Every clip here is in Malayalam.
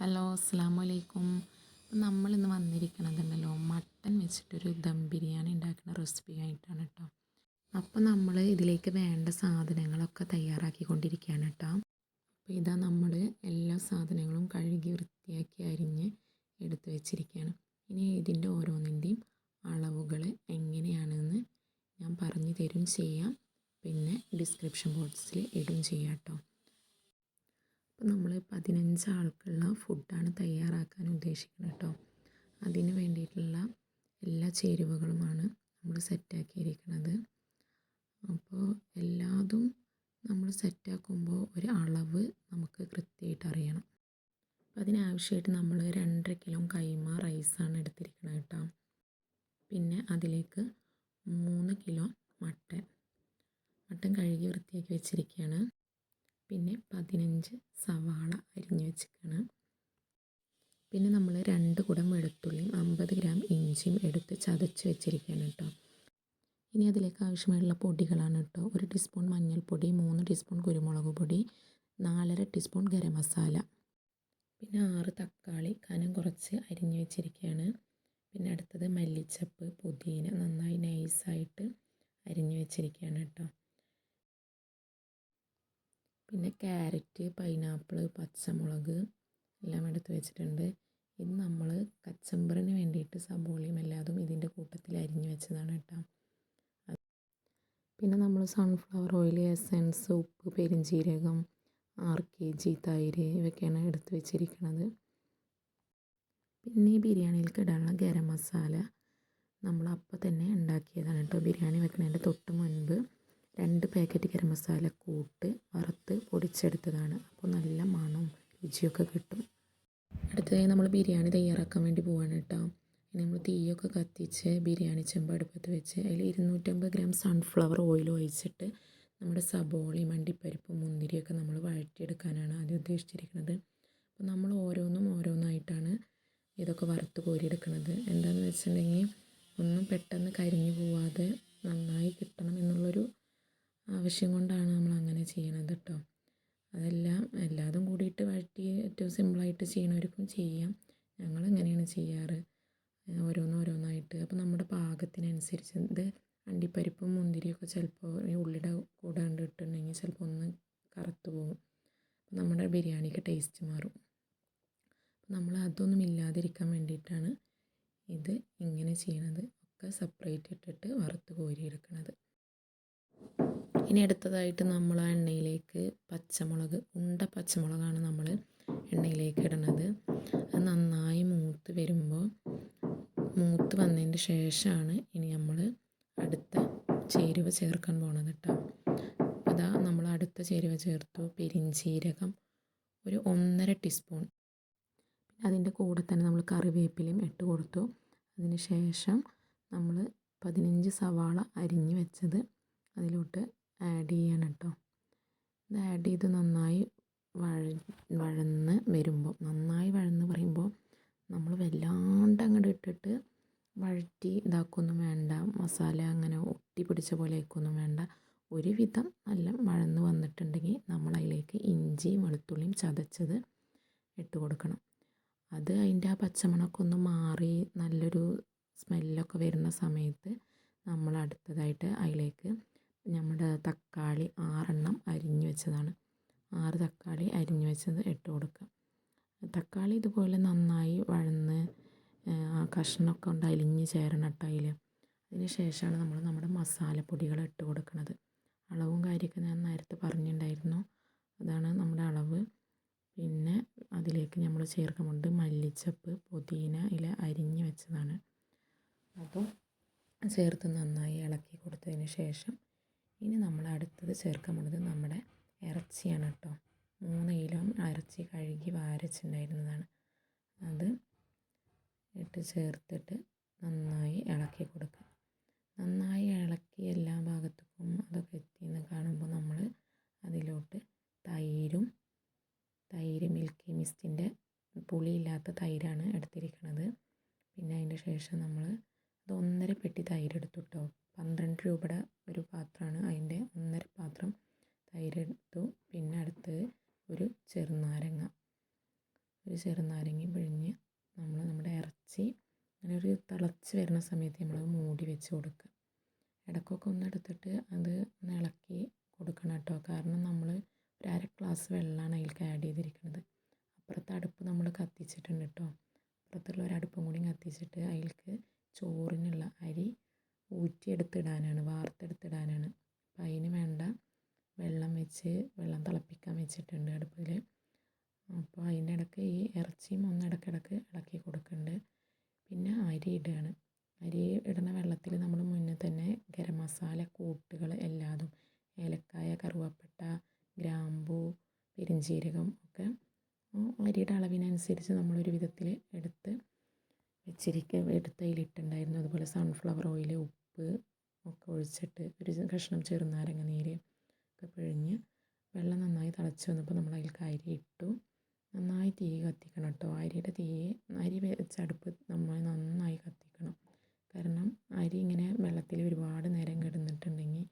ഹലോ അസ്സാം വലൈക്കും നമ്മളിന്ന് വന്നിരിക്കണതുണ്ടല്ലോ മട്ടൻ വെച്ചിട്ടൊരു ദം ബിരിയാണി ഉണ്ടാക്കുന്ന റെസിപ്പി ആയിട്ടാണ് കേട്ടോ അപ്പോൾ നമ്മൾ ഇതിലേക്ക് വേണ്ട സാധനങ്ങളൊക്കെ തയ്യാറാക്കിക്കൊണ്ടിരിക്കുകയാണ് കേട്ടോ അപ്പോൾ ഇതാ നമ്മൾ എല്ലാ സാധനങ്ങളും കഴുകി വൃത്തിയാക്കി അരിഞ്ഞ് എടുത്തു വെച്ചിരിക്കുകയാണ്. ഇനി ഇതിന്റെ ഓരോന്നിന്റെയും അളവുകൾ എങ്ങനെയാണെന്ന് ഞാൻ പറഞ്ഞു തരും ചെയ്യാം. പിന്നെ ഡിസ്ക്രിപ്ഷൻ ബോക്സിൽ ഇടും ചെയ്യാം കേട്ടോ നമ്മൾ പതിനഞ്ച് ആൾക്കുള്ള ഫുഡാണ് തയ്യാറാക്കാൻ ഉദ്ദേശിക്കുന്നത് കേട്ടോ. അതിന് വേണ്ടിയിട്ടുള്ള എല്ലാ ചേരുവകളുമാണ് നമ്മൾ സെറ്റാക്കിയിരിക്കുന്നത്. അപ്പോൾ എല്ലാതും നമ്മൾ സെറ്റാക്കുമ്പോൾ ഒരു അളവ് നമുക്ക് കൃത്യമായിട്ട് അറിയണം. അപ്പോൾ അതിനാവശ്യമായിട്ട് നമ്മൾ രണ്ടര കിലോ കൈമ റൈസാണ് എടുത്തിരിക്കുന്നത് കേട്ടോ. പിന്നെ അതിലേക്ക് മൂന്ന് കിലോ മട്ടൻ. മട്ടൻ കഴുകി വൃത്തിയാക്കി വെച്ചിരിക്കുകയാണ്. പിന്നെ പതിനഞ്ച് സവാള അരിഞ്ഞ് വെച്ചിരിക്കണം പിന്നെ നമ്മൾ രണ്ട് കുടം വെളുത്തുള്ളിയും അമ്പത് ഗ്രാം ഇഞ്ചിയും എടുത്ത് ചതച്ച് വെച്ചിരിക്കുകയാണ് കേട്ടോ. ഇനി അതിലേക്ക് ആവശ്യമായിട്ടുള്ള പൊടികളാണ് കേട്ടോ. ഒരു ടീസ്പൂൺ മഞ്ഞൾപ്പൊടി മൂന്ന് ടീസ്പൂൺ കുരുമുളക് പൊടി നാലര ടീസ്പൂൺ ഗരം മസാല പിന്നെ ആറ് തക്കാളി കനം കുറച്ച് അരിഞ്ഞ് വെച്ചിരിക്കുകയാണ്. പിന്നെ അടുത്തത് മല്ലിച്ചപ്പ് പുതിന നന്നായി നൈസായിട്ട് അരിഞ്ഞ് വെച്ചിരിക്കുകയാണ് കേട്ടോ. പിന്നെ ക്യാരറ്റ് പൈനാപ്പിൾ പച്ചമുളക് എല്ലാം എടുത്ത് വെച്ചിട്ടുണ്ട്. ഇത് നമ്മൾ കച്ചമ്പറിന് വേണ്ടിയിട്ട് സബോളയും എല്ലാതും ഇതിന്റെ കൂട്ടത്തിൽ അരിഞ്ഞു വെച്ചതാണ് കേട്ടോ. പിന്നെ നമ്മൾ സൺഫ്ലവർ ഓയിൽ എസൻസ് ഉപ്പ് പെരിഞ്ചീരകം ആർ കെ ജി തൈര് ഇവയൊക്കെയാണ് എടുത്ത് വെച്ചിരിക്കുന്നത് പിന്നെ ഈ ബിരിയാണിയിലേക്ക് ഇടാനുള്ള ഗരം മസാല നമ്മൾ അപ്പം തന്നെ ഉണ്ടാക്കിയതാണ് കേട്ടോ. ബിരിയാണി വെക്കുന്നതിന്റെ തൊട്ട് മുൻപ് രണ്ട് പാക്കറ്റ് ഗരം മസാല കൂട്ട് വറുത്ത് പൊടിച്ചെടുത്തതാണ്. അപ്പോൾ നല്ല മണവും രുചിയൊക്കെ കിട്ടും. അടുത്തതായി നമ്മൾ ബിരിയാണി തയ്യാറാക്കാൻ വേണ്ടി പോവാണ് കേട്ടോ. നമ്മൾ തീയൊക്കെ കത്തിച്ച് ബിരിയാണി ചെമ്പ് അടുപ്പത്ത് വെച്ച് അതിൽ ഇരുന്നൂറ്റമ്പത് ഗ്രാം സൺഫ്ലവർ ഓയിൽ ഒഴിച്ചിട്ട് നമ്മുടെ സബോളയും അണ്ടിപ്പരിപ്പും മുന്തിരിയൊക്കെ നമ്മൾ വഴറ്റിയെടുക്കാനാണ് ആദ്യം ഉദ്ദേശിച്ചിരിക്കുന്നത്. അപ്പോൾ നമ്മൾ ഓരോന്നും ഓരോന്നായിട്ടാണ് ഇതൊക്കെ വറുത്ത് കോരിയെടുക്കുന്നത്. എന്താണെന്ന് വെച്ചിട്ടുണ്ടെങ്കിൽ ഒന്നും പെട്ടെന്ന് കരിഞ്ഞു പോവാതെ നന്നായി കിട്ടണം എന്നുള്ളൊരു ആവശ്യം കൊണ്ടാണ് നമ്മൾ അങ്ങനെ ചെയ്യണത് കേട്ടോ അതെല്ലാം എല്ലാതും കൂടിയിട്ട് വഴറ്റി ഏറ്റവും സിമ്പിളായിട്ട് ചെയ്യണവർക്കും ചെയ്യാം. ഞങ്ങൾ അങ്ങനെയാണ് ചെയ്യാറ്. ഓരോന്ന് ഓരോന്നായിട്ട് അപ്പോൾ നമ്മുടെ പാകത്തിനനുസരിച്ച് ഇത് അണ്ടിപ്പരിപ്പും മുന്തിരിയൊക്കെ ചിലപ്പോൾ ഉള്ളിയുടെ കൂടെ ഇട്ടിട്ടുണ്ടെങ്കിൽ ചിലപ്പോൾ ഒന്ന് കറുത്ത് പോകും. നമ്മുടെ ബിരിയാണിക്ക് ടേസ്റ്റ് മാറും. നമ്മൾ അതൊന്നും ഇല്ലാതിരിക്കാൻ വേണ്ടിയിട്ടാണ് ഇത് ഇങ്ങനെ ചെയ്യണത്. ഒക്കെ സെപ്പറേറ്റ് ഇട്ടിട്ട് വറുത്ത് കോരിയെടുക്കണത്. ഇനി അടുത്തതായിട്ട് നമ്മൾ ആ എണ്ണയിലേക്ക് പച്ചമുളക് ഉണ്ട പച്ചമുളകാണ് നമ്മൾ എണ്ണയിലേക്ക് ഇടണത്. അത് നന്നായി മൂത്ത് വരുമ്പോൾ മൂത്ത് വന്നതിന്റെ ശേഷമാണ് ഇനി നമ്മൾ അടുത്ത ചേരുവ ചേർക്കാൻ പോണത് കേട്ടോ. അതാ നമ്മൾ അടുത്ത ചേരുവ ചേർത്തു. പെരിഞ്ചീരകം ഒരു ഒന്നര ടീസ്പൂൺ. അതിന്റെ കൂടെ തന്നെ നമ്മൾ കറിവേപ്പിലയും ഇട്ട് കൊടുത്തു. അതിന് ശേഷം നമ്മൾ പതിനഞ്ച് സവാള അരിഞ്ഞ് വെച്ചത് അതിലോട്ട് ആഡ് ചെയ്യണം കേട്ടോ ഇത് ആഡ് ചെയ്ത് നന്നായി വഴ വഴന്ന് വരുമ്പോൾ നന്നായി വഴന്ന് പറയുമ്പോൾ നമ്മൾ വല്ലാണ്ട് അങ്ങോട്ട് ഇട്ടിട്ട് വഴറ്റി ഇതാക്കൊന്നും വേണ്ട. മസാല അങ്ങനെ ഒട്ടി പിടിച്ച പോലെ ആക്കൊന്നും വേണ്ട. ഒരുവിധം നല്ല വഴന്ന് വന്നിട്ടുണ്ടെങ്കിൽ നമ്മൾ അതിലേക്ക് ഇഞ്ചിയും വെളുത്തുള്ളിയും ചതച്ചത് ഇട്ട് കൊടുക്കണം. അത് അതിന്റെ ആ പച്ചമണമൊക്കെ ഒന്ന് മാറി നല്ലൊരു സ്മെല്ലൊക്കെ വരുന്ന സമയത്ത് നമ്മൾ അടുത്തതായിട്ട് അതിലേക്ക് നമ്മുടെ തക്കാളി ആറെണ്ണം അരിഞ്ഞു വെച്ചതാണ്. ആറ് തക്കാളി അരിഞ്ഞു വെച്ചത് ഇട്ട് കൊടുക്കുക. തക്കാളി ഇതുപോലെ നന്നായി വഴന്ന് ആ കഷ്ണമൊക്കെ കൊണ്ട് അലിഞ്ഞ് ചേരണം കേട്ടോ അതിൽ അതിന് ശേഷമാണ് നമ്മൾ നമ്മുടെ മസാലപ്പൊടികൾ ഇട്ട് കൊടുക്കുന്നത് അളവും കാര്യമൊക്കെ ഞാൻ നേരത്തെ പറഞ്ഞിട്ടുണ്ടായിരുന്നു. അതാണ് നമ്മുടെ അളവ്. പിന്നെ അതിലേക്ക് നമ്മൾ ചേർക്കുന്നുണ്ട് മല്ലിച്ചപ്പ് പുതിന ഇല അരിഞ്ഞ് വെച്ചതാണ്. അതും ചേർത്ത് നന്നായി ഇളക്കി കൊടുത്തതിന് ശേഷം ഇനി നമ്മൾ അടുത്തത് ചേർക്കാൻ പോകുന്നത് നമ്മുടെ ഇറച്ചിയാണ് കേട്ടോ. മൂന്ന് കിലോ ഇറച്ചി കഴുകി വാരച്ചിട്ടുണ്ടായിരുന്നതാണ് അത് ഇട്ട് ചേർത്തിട്ട് നന്നായി ഇളക്കി കൊടുക്കുക. നന്നായി ഇളക്കി എല്ലാ ഭാഗത്തേക്കും അതൊക്കെ എത്തിയെന്ന് കാണുമ്പോൾ നമ്മൾ അതിലോട്ട് തൈരും തൈര് മിൽക്കി മിസ്റ്റിന്റെ പുളിയില്ലാത്ത തൈരാണ് എടുത്തിരിക്കുന്നത് പിന്നെ അതിന്റെ ശേഷം നമ്മൾ അത് ഒന്നര പെട്ടി തൈര് എടുത്തു കേട്ടോ. പന്ത്രണ്ട് രൂപയുടെ ഒരു പാത്രമാണ്. അതിന്റെ ഒന്നര പാത്രം തൈരെടുത്തു പിന്നെ അടുത്തത് ഒരു ചെറുനാരങ്ങ. ഒരു ചെറുനാരങ്ങ പിഴിഞ്ഞ് നമ്മൾ നമ്മുടെ ഇറച്ചി അങ്ങനെ ഒരു തിളച്ച് വരുന്ന സമയത്ത് നമ്മൾ മൂടി വെച്ച് കൊടുക്കുക. ഒന്ന് എടുത്തിട്ട് അത് ഒന്ന് ഇളക്കി കൊടുക്കണം കേട്ടോ. കാരണം നമ്മൾ ഒരു അര ഗ്ലാസ് വെള്ളമാണ് അതിലേക്ക് ആഡ് ചെയ്തിരിക്കുന്നത്. അപ്പുറത്തെ അടുപ്പ് നമ്മൾ കത്തിച്ചിട്ടുണ്ട് കേട്ടോ. അപ്പുറത്തുള്ള ഒരു അടുപ്പും കൂടി കത്തിച്ചിട്ട് അതിലേക്ക് ചോറിനുള്ള അരി ഊറ്റിയെടുത്തിടാനാണ് വാർത്തെടുത്തിടാനാണ്. അപ്പം അതിന് വേണ്ട വെള്ളം വെച്ച് വെള്ളം തിളപ്പിക്കാൻ വെച്ചിട്ടുണ്ട് അടുപ്പിൽ അപ്പോൾ അതിന്റെ ഇടയ്ക്ക് ഈ ഇറച്ചിയും ഒന്ന് ഇടയ്ക്കിടയ്ക്ക് ഇളക്കി കൊടുക്കുന്നുണ്ട് പിന്നെ അരി ഇടുകയാണ് അരി ഇടുന്ന വെള്ളത്തിൽ നമ്മൾ മുന്നേ തന്നെ ഗരം മസാല കൂട്ടുകൾ എല്ലാതും ഏലക്കായ കറുവപ്പട്ട ഗ്രാമ്പൂ പെരിഞ്ചീരകം ഒക്കെ അരിയുടെ അളവിനനുസരിച്ച് നമ്മളൊരു വിധത്തിൽ എടുത്ത് വെച്ചിരിക്കുക എടുത്ത് അതിലിട്ടുണ്ടായിരുന്നു. അതുപോലെ സൺഫ്ലവർ ഓയിൽ ഉപ്പ് ഒഴിച്ചിട്ട് ഒരു കഷ്ണം ചെറുനാരങ്ങ നീര് ഒക്കെ പിഴിഞ്ഞ് വെള്ളം നന്നായി തിളച്ച് വന്നപ്പോൾ നമ്മൾ അതിലേക്ക് അരി ഇട്ടു. നന്നായി തീ കത്തിക്കണം കേട്ടോ. അരിയുടെ തീ അരി വെച്ച അടുപ്പ് നമ്മൾ നന്നായി കത്തിക്കണം. കാരണം അരി ഇങ്ങനെ വെള്ളത്തിൽ ഒരുപാട് നേരം കിടന്നിട്ടുണ്ടെങ്കിൽ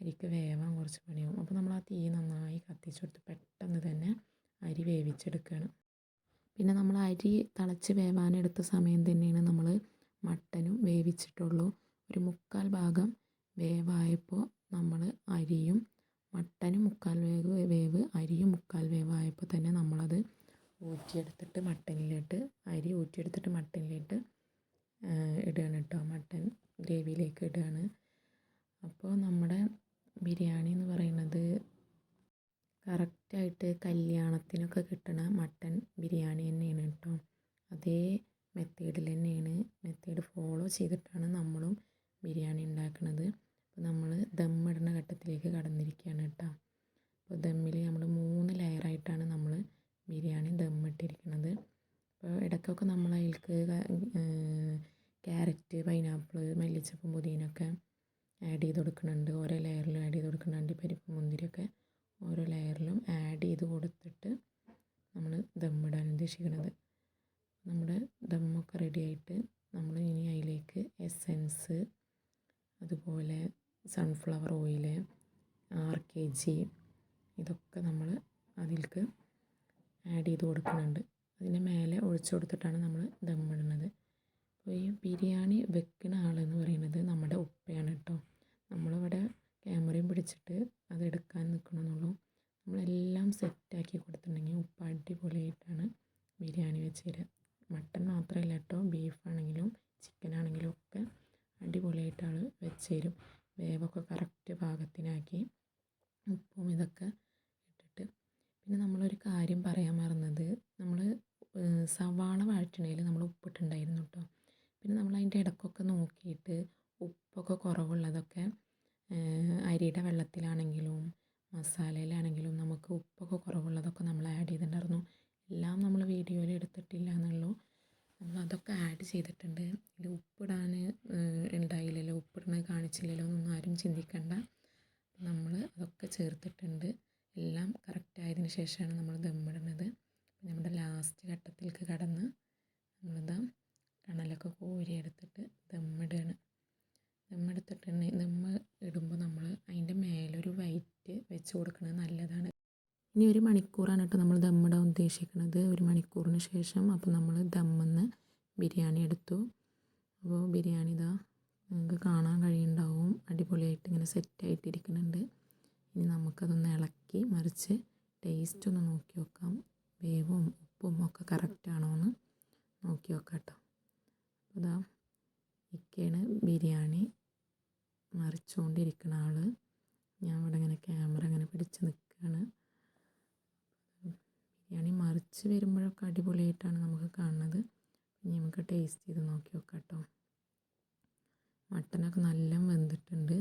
അരിക്ക് വേവാൻ കുറച്ച് പണിയാവും. അപ്പോൾ നമ്മൾ ആ തീ നന്നായി കത്തിച്ചു കൊടുത്ത് പെട്ടെന്ന് തന്നെ അരി വേവിച്ചെടുക്കുകയാണ്. പിന്നെ നമ്മൾ അരി തിളച്ച് വേവാനെടുത്ത സമയം തന്നെയാണ് നമ്മൾ മട്ടനും വേവിച്ചിട്ടുള്ളൂ. ഒരു മുക്കാൽ ഭാഗം വേവായപ്പോൾ നമ്മൾ അരിയും മട്ടനും മുക്കാൽ വേവ് വേവ് അരിയും മുക്കാൽ വേവായപ്പോൾ തന്നെ നമ്മളത് ഊറ്റിയെടുത്തിട്ട് മട്ടനിലിട്ട് അരി ഊറ്റിയെടുത്തിട്ട് മട്ടനിലിട്ട് ഇടുകയാണ് കേട്ടോ മട്ടൻ ഗ്രേവിയിലേക്ക് ഇടുകയാണ് അപ്പോൾ നമ്മുടെ ബിരിയാണി എന്ന് പറയുന്നത് കറക്റ്റായിട്ട് കല്യാണത്തിനൊക്കെ കിട്ടണ മട്ടൻ ബിരിയാണി തന്നെയാണ് കേട്ടോ അതേ മെത്തേഡിൽ തന്നെയാണ് മെത്തേഡ് ഫോളോ ചെയ്തിട്ടാണ് നമ്മളും ബിരിയാണി ഉണ്ടാക്കുന്നത് നമ്മൾ ദമ്മിടുന്ന ഘട്ടത്തിലേക്ക് കടന്നിരിക്കുകയാണ് കേട്ടോ. അപ്പോൾ ദമ്മിൽ നമ്മൾ മൂന്ന് ലെയറായിട്ടാണ് നമ്മൾ ബിരിയാണി ദമ്മിട്ടിരിക്കുന്നത് അപ്പോൾ ഇടയ്ക്കൊക്കെ നമ്മൾ അതിലേക്ക് ക്യാരറ്റ് പൈനാപ്പിൾ മല്ലിച്ചപ്പും പുതിനൊക്കെ ആഡ് ചെയ്ത് കൊടുക്കുന്നുണ്ട് ഓരോ ലെയറിലും ആഡ് ചെയ്ത് കൊടുക്കുന്നുണ്ട് പരിപ്പ് മുന്തിരിയൊക്കെ ഓരോ ലെയറിലും ആഡ് ചെയ്ത് കൊടുത്തിട്ട് നമ്മൾ ദമ്മിടാൻ ഉദ്ദേശിക്കുന്നത് നമ്മുടെ ദമ്മൊക്കെ റെഡിയായിട്ട് നമ്മൾ ഇനി അതിലേക്ക് എസെൻസ് അതുപോലെ sunflower oil R K G ഇതൊക്കെ നമ്മൾ അതിൽക്ക് ആഡ് ചെയ്ത് കൊടുക്കുന്നുണ്ട്. അതിന്റെ മേലെ ഒഴിച്ചു കൊടുത്തിട്ടാണ് നമ്മൾ ദമ്മിടുന്നത് അപ്പോൾ ഈ ബിരിയാണി വെക്കുന്ന ആളെന്ന് പറയുന്നത് നമ്മുടെ ഉപ്പയാണ് കേട്ടോ നമ്മളിവിടെ ക്യാമറയും പിടിച്ചിട്ട് അത് എടുക്കാൻ നിൽക്കണമെന്നുള്ളൂ നമ്മളെല്ലാം സെറ്റാക്കി കൊടുത്തിട്ടുണ്ടെങ്കിൽ ഉപ്പ അടിപൊളിയായിട്ടാണ് ബിരിയാണി വെച്ച് തരിക. മട്ടൻ മാത്രമല്ല കേട്ടോ ബീഫാണെങ്കിലും ചിക്കനാണെങ്കിലും ഒക്കെ അടിപൊളിയായിട്ട് ആൾ വെച്ച് തരും. വേവൊക്കെ കറക്റ്റ് പാകത്തിനാക്കി ഉപ്പും ഇതൊക്കെ ഇട്ടിട്ട് പിന്നെ നമ്മളൊരു കാര്യം പറയാൻ മറന്നത് നമ്മൾ സവാള വഴറ്റണേൽ നമ്മൾ ഉപ്പിട്ടുണ്ടായിരുന്നു കേട്ടോ പിന്നെ നമ്മൾ അതിന്റെ ഇടക്കൊക്കെ നോക്കിയിട്ട് ഉപ്പൊക്കെ കുറവുള്ളതൊക്കെ അരിയുടെ വെള്ളത്തിലാണെങ്കിലും മസാലയിലാണെങ്കിലും നമുക്ക് ഉപ്പൊക്കെ കുറവുള്ളതൊക്കെ നമ്മൾ ആഡ് ചെയ്തിട്ടുണ്ടായിരുന്നു. എല്ലാം നമ്മൾ വീഡിയോയിൽ എടുത്തിട്ടില്ല എന്നുള്ളൂ നമ്മൾ അതൊക്കെ ആഡ് ചെയ്തിട്ടുണ്ട്. ഇതിൽ ഉപ്പിടാൻ ഉണ്ടായില്ലല്ലോ ഉപ്പിടുന്നത് കാണിച്ചില്ലല്ലോ എന്നൊന്നും ആരും ചിന്തിക്കണ്ട. നമ്മൾ അതൊക്കെ ചേർത്തിട്ടുണ്ട്. എല്ലാം കറക്റ്റ് ആയതിന് ശേഷമാണ് നമ്മൾ ദമ്മിടുന്നത് നമ്മുടെ ലാസ്റ്റ് ഘട്ടത്തിലേക്ക് കടന്ന് നമ്മളിതാ കണലൊക്കെ കോരി എടുത്തിട്ട് ദമ്മിടുകയാണ് ദമ്മെടുത്തിട്ടുണ്ടെങ്കിൽ ദമ്മ് ഇടുമ്പോൾ നമ്മൾ അതിന്റെ മേലൊരു വൈറ്റ് വെച്ച് കൊടുക്കുന്നത് നല്ലതാണ് ഇനി ഒരു മണിക്കൂറാണ് കേട്ടോ നമ്മൾ ദമ്മിടാൻ ഉദ്ദേശിക്കുന്നത് ഒരു ശേഷം അപ്പോൾ നമ്മൾ ദമ്മെന്ന് ബിരിയാണി എടുത്തു. അപ്പോൾ ബിരിയാണി ഇതാ നിങ്ങൾക്ക് കാണാൻ കഴിയുന്നുണ്ടാവും. അടിപൊളിയായിട്ട് ഇങ്ങനെ സെറ്റായിട്ടിരിക്കുന്നുണ്ട് ഇനി നമുക്കതൊന്ന് ഇളക്കി മറിച്ച് ടേസ്റ്റ് ഒന്ന് നോക്കി നോക്കാം. വേവും ഉപ്പും ഒക്കെ കറക്റ്റാണോ എന്ന് നോക്കി നോക്കാം കേട്ടോ. അപ്പോൾ ഇതാ ബിരിയാണി. മറിച്ചുകൊണ്ടിരിക്കുന്ന ആൾ ഞാൻ ഇവിടെ ഇങ്ങനെ ക്യാമറ ഇങ്ങനെ പിടിച്ച് നിൽക്കുകയാണ്. ബിരിയാണി മറിച്ച് വരുമ്പോഴൊക്കെ അടിപൊളിയായിട്ടാണ് നമുക്ക് കാണുന്നത്. ഇനി നമുക്ക് ടേസ്റ്റ് ചെയ്ത് നോക്കി നോക്കാം കേട്ടോ മട്ടനൊക്കെ നല്ല വെന്തിട്ടുണ്ട്.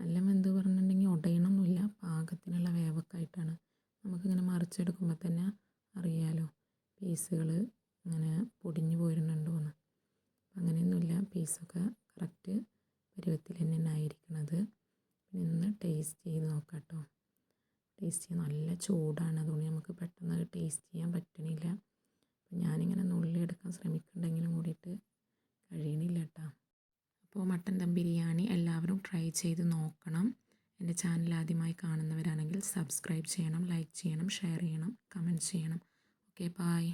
നല്ല വെന്ത് പറഞ്ഞിട്ടുണ്ടെങ്കിൽ ഉടയണമൊന്നുമില്ല പാകത്തിനുള്ള വേവൊക്കെ ആയിട്ടാണ് നമുക്കിങ്ങനെ മറിച്ചെടുക്കുമ്പോൾ തന്നെ അറിയാലോ പീസുകൾ ഇങ്ങനെ പൊടിഞ്ഞു പോരുന്നുണ്ടോ എന്ന്. അങ്ങനെയൊന്നുമില്ല. പീസൊക്കെ കറക്റ്റ് പരുവത്തിൽ തന്നെയാണ് ആയിരിക്കണത് പിന്നെ ഒന്ന് ടേസ്റ്റ് ചെയ്ത് നോക്കാം കേട്ടോ ടേസ്റ്റ് ചെയ്യാൻ നല്ല ചൂടാണ്. അതുകൊണ്ട് നമുക്ക് പെട്ടെന്ന് ടേസ്റ്റ് ചെയ്യാൻ പറ്റണില്ല. അപ്പം ഞാനിങ്ങനെ നുള്ളിയെടുക്കാൻ ശ്രമിക്കുന്നുണ്ടെങ്കിലും കൂടിയിട്ട് കഴിയണില്ല കേട്ടോ അപ്പോൾ മട്ടൻ ദം ബിരിയാണി എല്ലാവരും ട്രൈ ചെയ്ത് നോക്കണം. എന്റെ ചാനൽ ആദ്യമായി കാണുന്നവരാണെങ്കിൽ സബ്സ്ക്രൈബ് ചെയ്യണം ലൈക്ക് ചെയ്യണം ഷെയർ ചെയ്യണം കമന്റ് ചെയ്യണം. Okay bye.